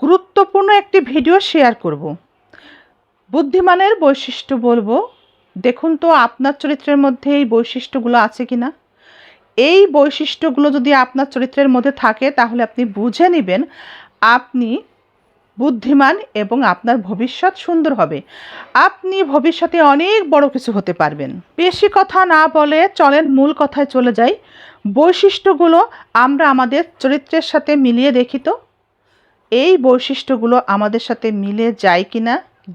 গুরুত্বপূর্ণ একটি video share করব। বুদ্ধিমানের বৈশিষ্ট্য বলব, দেখুন তো আপনার চরিত্রের মধ্যে এই বৈশিষ্ট্যগুলো আছে কি না এই বৈশিষ্ট্যগুলো যদি আপনার চরিত্রের মধ্যে থাকে, তাহলে আপনি বুঝে নেবেন আপনি বুদ্ধিমান এবং আপনার ভবিষ্যৎ সুন্দর হবে। আপনি ভবিষ্যতে অনেক বড় কিছু হতে পারবেন। বেশি কথা না বলে চলেন মূল কথায় চলে যাই। বৈশিষ্ট্যগুলো আমরা আমাদের চরিত্রের সাথে মিলিয়ে দেখি তো। এই বৈশিষ্ট্যগুলো আমাদের সাথে মিলে যায় কি না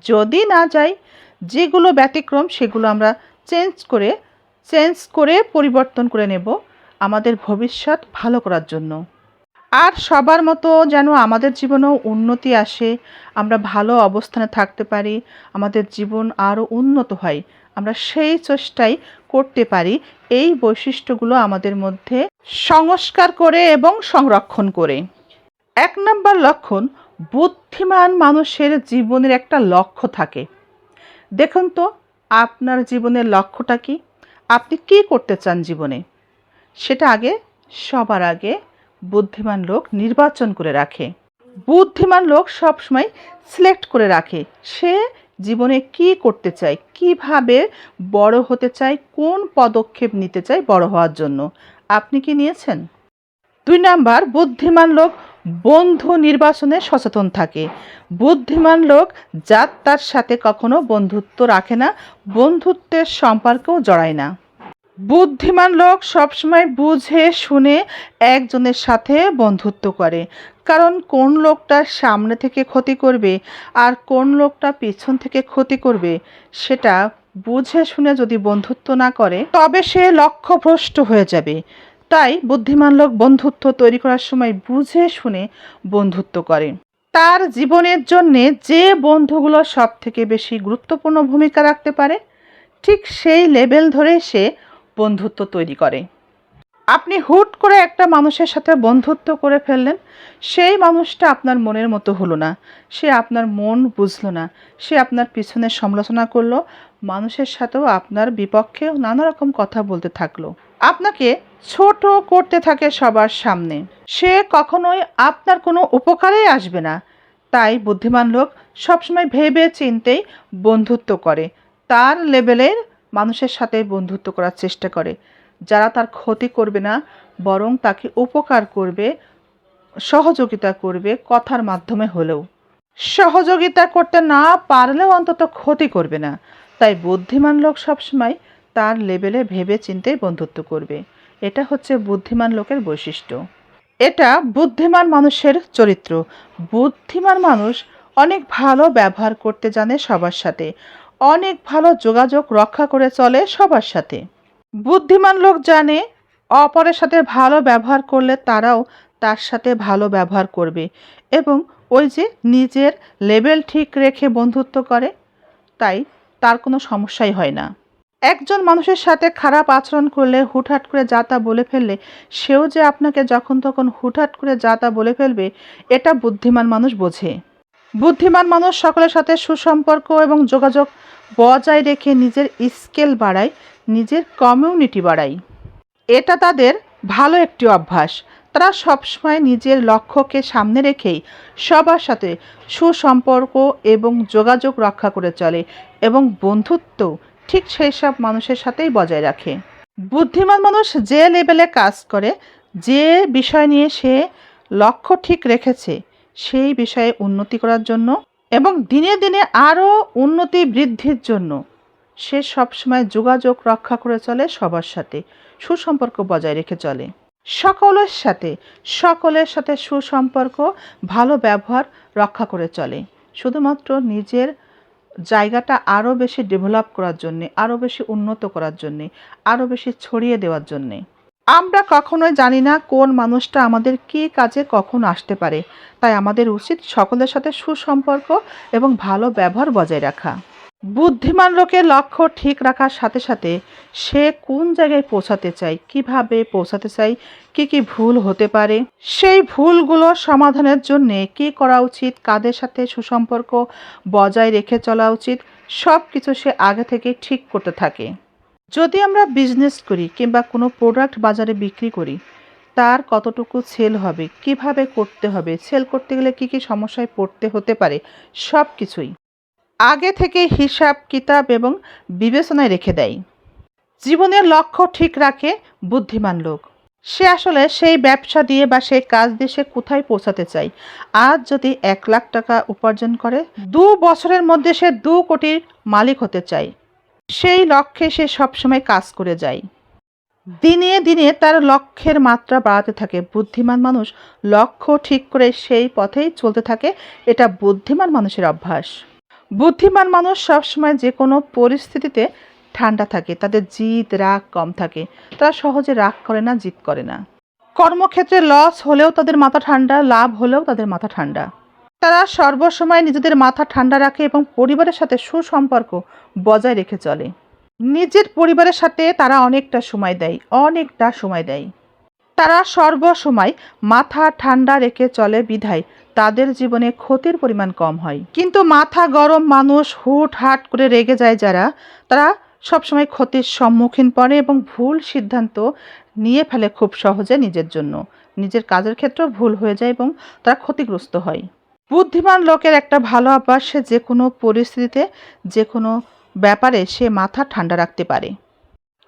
যদি না যায়, যেগুলো ব্যতিক্রম সেগুলো আমরা চেঞ্জ করে চেঞ্জ করে পরিবর্তন করে নেব আমাদের ভবিষ্যৎ ভালো করার জন্য। আর সবার মতো যেন আমাদের জীবনেও উন্নতি আসে, আমরা ভালো অবস্থানে থাকতে পারি, আমাদের জীবন আরও উন্নত হয়, আমরা সেই চেষ্টাই করতে পারি, এই বৈশিষ্ট্যগুলো আমাদের মধ্যে সংস্কার করে এবং সংরক্ষণ করে। এক নম্বর লক্ষণ, বুদ্ধিমান মানুষের জীবনের একটা লক্ষ্য থাকে। দেখুন তো, আপনার জীবনের লক্ষ্যটা কি? আপনি কি করতে চান জীবনে? সেটা আগে, সবার আগে বুদ্ধিমান লোক নির্বাচন করে রাখে। বুদ্ধিমান লোক সবসময় সিলেক্ট করে রাখে, সে জীবনে কি করতে চায়, কীভাবে বড় হতে চায়, কোন পদক্ষেপ নিতে চায় বড় হওয়ার জন্য। আপনি কি নিয়েছেন? দুই নাম্বার, বুদ্ধিমান লোক বন্ধু নির্বাচনে সচেতন থাকে। বুদ্ধিমান লোক যার তার সাথে কখনো বন্ধুত্ব রাখে না, বন্ধুত্বের সম্পর্কেও জড়ায় না। বুদ্ধিমান লোক সবসময় বুঝে, শুনে, একজনের সাথে বন্ধুত্ব করে। কারণ কোন লোকটা সামনে থেকে ক্ষতি করবে আর কোন লোকটা পিছন থেকে ক্ষতি করবে, সেটা বুঝে, শুনে যদি বন্ধুত্ব না করে, তবে সে লক্ষ্যভ্রষ্ট হয়ে যাবে। তাই বুদ্ধিমান লোক বন্ধুত্ব তৈরি করার সময় বুঝে শুনে বন্ধুত্ব করে। তার জীবনের জন্যে যে বন্ধুগুলো সব থেকে বেশি গুরুত্বপূর্ণ ভূমিকা রাখতে পারে, ঠিক সেই লেভেল ধরে সে বন্ধুত্ব তৈরি করে। আপনি হুট করে একটা মানুষের সাথে বন্ধুত্ব করে ফেললেন, সেই মানুষটা আপনার মনের মতো হলো না। সে আপনার মন বুঝলো না। সে আপনার পিছনে সমালোচনা করল। মানুষের সাথেও আপনার বিপক্ষে নানা রকম কথা বলতে থাকল। আপনাকে ছোট করতে থাকে সবার সামনে। সে কখনোই আপনার কোনো উপকারেই আসবে না। তাই বুদ্ধিমান লোক সবসময় ভেবে চিন্তেই বন্ধুত্ব করে। তার লেভেলের মানুষের সাথে বন্ধুত্ব করার চেষ্টা করে। যারা তার ক্ষতি করবে না, বরং তাকে উপকার করবে, সহযোগিতা করবে কথার মাধ্যমে হলেও। সহযোগিতা করতে না পারলেও অন্তত ক্ষতি করবে না। তাই বুদ্ধিমান লোক সবসময় তার লেভেলে ভেবে চিন্তেই বন্ধুত্ব করবে। এটা হচ্ছে বুদ্ধিমান লোকের বৈশিষ্ট্য। এটা বুদ্ধিমান মানুষের চরিত্র। বুদ্ধিমান মানুষ অনেক ভালো ব্যবহার করতে জানে সবার সাথে। অনেক ভালো যোগাযোগ রক্ষা করে চলে সবার সাথে। বুদ্ধিমান লোক জানে অপরের সাথে ভালো ব্যবহার করলে তারাও তার সাথে ভালো ব্যবহার করবে এবং ওই যে নিজের লেভেল ঠিক রেখে বন্ধুত্ব করে, তাই তার কোনো সমস্যাই হয় না। একজন মানুষের সাথে খারাপ আচরণ করলে হুটহাট করে যা তা বলে ফেললে, সেও যে আপনাকে যখন তখন হুটহাট করে যা তা বলে ফেলবে, এটা বুদ্ধিমান মানুষ বোঝে। বুদ্ধিমান মানুষ সকলের সাথে সুসম্পর্ক এবং যোগাযোগ বজায় রেখে নিজের স্কেল বাড়ায়, নিজের কমিউনিটি বাড়ায়। এটা তাদের ভালো একটি অভ্যাস। তারা সবসময় নিজের লক্ষ্যকে সামনে রেখেই সবার সাথে সুসম্পর্ক এবং যোগাযোগ রক্ষা করে চলে এবং বন্ধুত্ব ঠিক সেই সব মানুষের সাথেই বজায় রাখে। বুদ্ধিমান মানুষ যে লেভেলে কাজ করে, যে বিষয় নিয়ে সে লক্ষ্য ঠিক রেখেছে, সেই বিষয়ে উন্নতি করার জন্য এবং দিনে দিনে আরও উন্নতি বৃদ্ধির জন্য সে সবসময় যোগাযোগ রক্ষা করে চলে সবার সাথে, সুসম্পর্ক বজায় রেখে চলে। সকলের সাথে সকলের সাথে সুসম্পর্ক, ভালো ব্যবহার রক্ষা করে চলে। শুধুমাত্র নিজের জায়গাটা আরও বেশি ডেভেলপ করার জন্যে আরও বেশি উন্নত করার জন্যে আরও বেশি ছড়িয়ে দেওয়ার জন্যে। আমরা কখনোই জানি না কোন মানুষটা আমাদের কী কাজে কখন আসতে পারে। তাই আমাদের উচিত সকলের সাথে সুসম্পর্ক এবং ভালো ব্যবহার বজায় রাখা। বুদ্ধিমান লোকের লক্ষ্য ঠিক রাখার সাথে সাথে সে কোন জায়গায় পৌঁছাতে চায়, কীভাবে পৌঁছাতে চায়, কি কি ভুল হতে পারে? সেই ভুলগুলো সমাধানের জন্য কি করা উচিত, কাদের সাথে সুসম্পর্ক বজায় রেখে চলা উচিত সব কিছু সে আগে থেকে ঠিক করতে থাকে। যদি আমরা বিজনেস করি কিংবা কোনো প্রোডাক্ট বাজারে বিক্রি করি, তার কতটুকু সেল হবে, কীভাবে করতে হবে সেল করতে গেলে কি কি সমস্যায় পড়তে হতে পারে সব কিছুই আগে থেকে হিসাব, কিতাব এবং বিবেচনায় রেখে দেয়। জীবনের লক্ষ্য ঠিক রাখে বুদ্ধিমান লোক। সে আসলে সেই ব্যবসা দিয়ে বা সেই কাজ দিয়ে সে কোথায় পৌঁছাতে চায়? আজ যদি এক লাখ টাকা উপার্জন করে, দু বছরের মধ্যে সে দু কোটির মালিক হতে চায়। সেই লক্ষ্যে সে সবসময় কাজ করে যায়। দিনে দিনে তার লক্ষ্যের মাত্রা বাড়াতে থাকে। বুদ্ধিমান মানুষ লক্ষ্য ঠিক করে সেই পথেই চলতে থাকে। এটা বুদ্ধিমান মানুষের অভ্যাস। বুদ্ধিমান মানুষ সবসময় যে কোনো পরিস্থিতিতে ঠান্ডা থাকে, তাদের জিদ, রাগ কম থাকে। তারা সহজে রাগ করে না, জিদ করে না। কর্মক্ষেত্রে লস হলেও তাদের মাথা ঠান্ডা, লাভ হলেও তাদের মাথা ঠান্ডা। তারা সর্বসময় নিজেদের মাথা ঠান্ডা রাখে এবং পরিবারের সাথে সুসম্পর্ক বজায় রেখে চলে। নিজের পরিবারের সাথে তারা অনেকটা সময় দেয়, অনেকটা সময় দেয়। তারা সর্বসময় মাথা ঠান্ডা রেখে চলে বিধায়। তাদের জীবনে ক্ষতির পরিমাণ কম হয়। কিন্তু মাথা গরম মানুষ হুট হাট করে রেগে যায় যারা, তারা সবসময় ক্ষতির সম্মুখীন পড়ে এবং ভুল সিদ্ধান্ত নিয়ে ফেলে খুব সহজে নিজের জন্য। নিজের কাজের ক্ষেত্রেও ভুল হয়ে যায় এবং তারা ক্ষতিগ্রস্ত হয়। বুদ্ধিমান লোকের একটা ভালো অভ্যাস, সে যে কোনো পরিস্থিতিতে যে কোনো ব্যাপারে সে মাথা ঠান্ডা রাখতে পারে।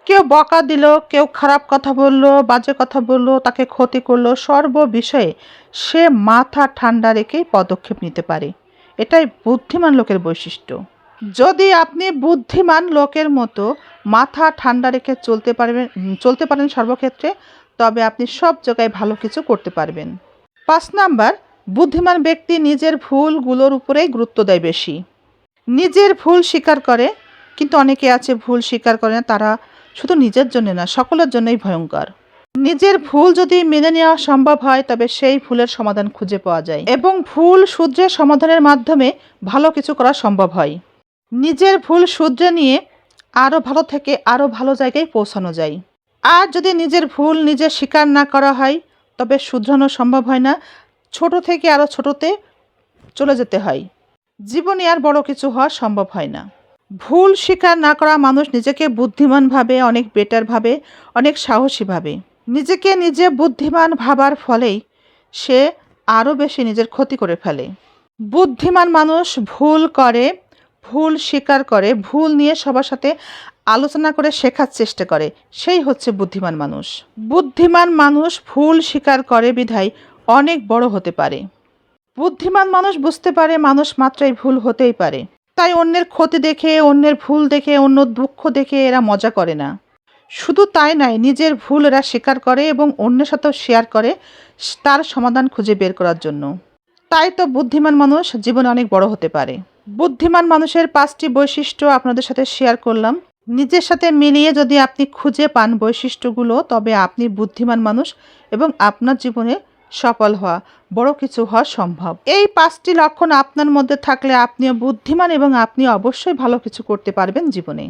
কেউ বকা দিল, কেউ খারাপ কথা বলল, বাজে কথা বলল, তাকে ক্ষতি করল সর্ব বিষয়ে সে মাথা ঠান্ডা রেখেই পদক্ষেপ নিতে পারে। এটাই বুদ্ধিমান লোকের বৈশিষ্ট্য। যদি আপনি বুদ্ধিমান লোকের মতো মাথা ঠান্ডা রেখে চলতে পারবেন, চলতে পারেন সর্বক্ষেত্রে, তবে আপনি সব জায়গায় ভালো কিছু করতে পারবেন। পাঁচ নাম্বার, বুদ্ধিমান ব্যক্তি নিজের ভুলগুলোর উপরেই গুরুত্ব দেয় বেশি। নিজের ভুল স্বীকার করে, কিন্তু অনেকে আছে ভুল স্বীকার করে না, তারা শুধু নিজের জন্য না, সকলের জন্যই ভয়ঙ্কর। নিজের ভুল যদি মেনে নেওয়া সম্ভব হয়, তবে সেই ভুলের সমাধান খুঁজে পাওয়া যায় এবং ভুল শুধরে সমাধানের মাধ্যমে ভালো কিছু করা সম্ভব হয়। নিজের ভুল শুধরে নিয়ে আরও ভালো থেকে আরও ভালো জায়গায় পৌঁছানো যায়। আর যদি নিজের ভুল নিজে স্বীকার না করা হয়, তবে শুধরানো সম্ভব হয় না, ছোট থেকে আরও ছোটতে চলে যেতে হয়। জীবনে আর বড় কিছু হওয়া সম্ভব হয় না। ভুল স্বীকার না করা মানুষ নিজেকে বুদ্ধিমান ভাবে, অনেক বেটার ভাবে, অনেক সাহসী ভাবে। নিজেকে নিজে বুদ্ধিমান ভাবার ফলেই সে আরও বেশি নিজের ক্ষতি করে ফেলে। বুদ্ধিমান মানুষ ভুল করে, ভুল স্বীকার করে, ভুল নিয়ে সবার সাথে আলোচনা করে শেখার চেষ্টা করে, সেই হচ্ছে বুদ্ধিমান মানুষ। বুদ্ধিমান মানুষ ভুল স্বীকার করে বিধায় অনেক বড় হতে পারে। বুদ্ধিমান মানুষ বুঝতে পারে মানুষ মাত্রাই ভুল হতেই পারে। তাই অন্যের ক্ষতি দেখে, অন্যের ভুল দেখে, অন্য দুঃখ দেখে এরা মজা করে না। শুধু তাই নয়, নিজের ভুল এরা স্বীকার করে এবং অন্যের সাথেও শেয়ার করে তার সমাধান খুঁজে বের করার জন্য। তাই তো বুদ্ধিমান মানুষ জীবনে অনেক বড় হতে পারে। বুদ্ধিমান মানুষের পাঁচটি বৈশিষ্ট্য আপনাদের সাথে শেয়ার করলাম। নিজের সাথে মিলিয়ে যদি আপনি খুঁজে পান বৈশিষ্ট্যগুলো, তবে আপনি বুদ্ধিমান মানুষ এবং আপনার জীবনে সফল হওয়া বড় কিছু হওয়া সম্ভব। এই পাঁচটি লক্ষণ আপনার মধ্যে থাকলে আপনিও বুদ্ধিমান এবং আপনি অবশ্যই ভালো কিছু করতে পারবেন জীবনে।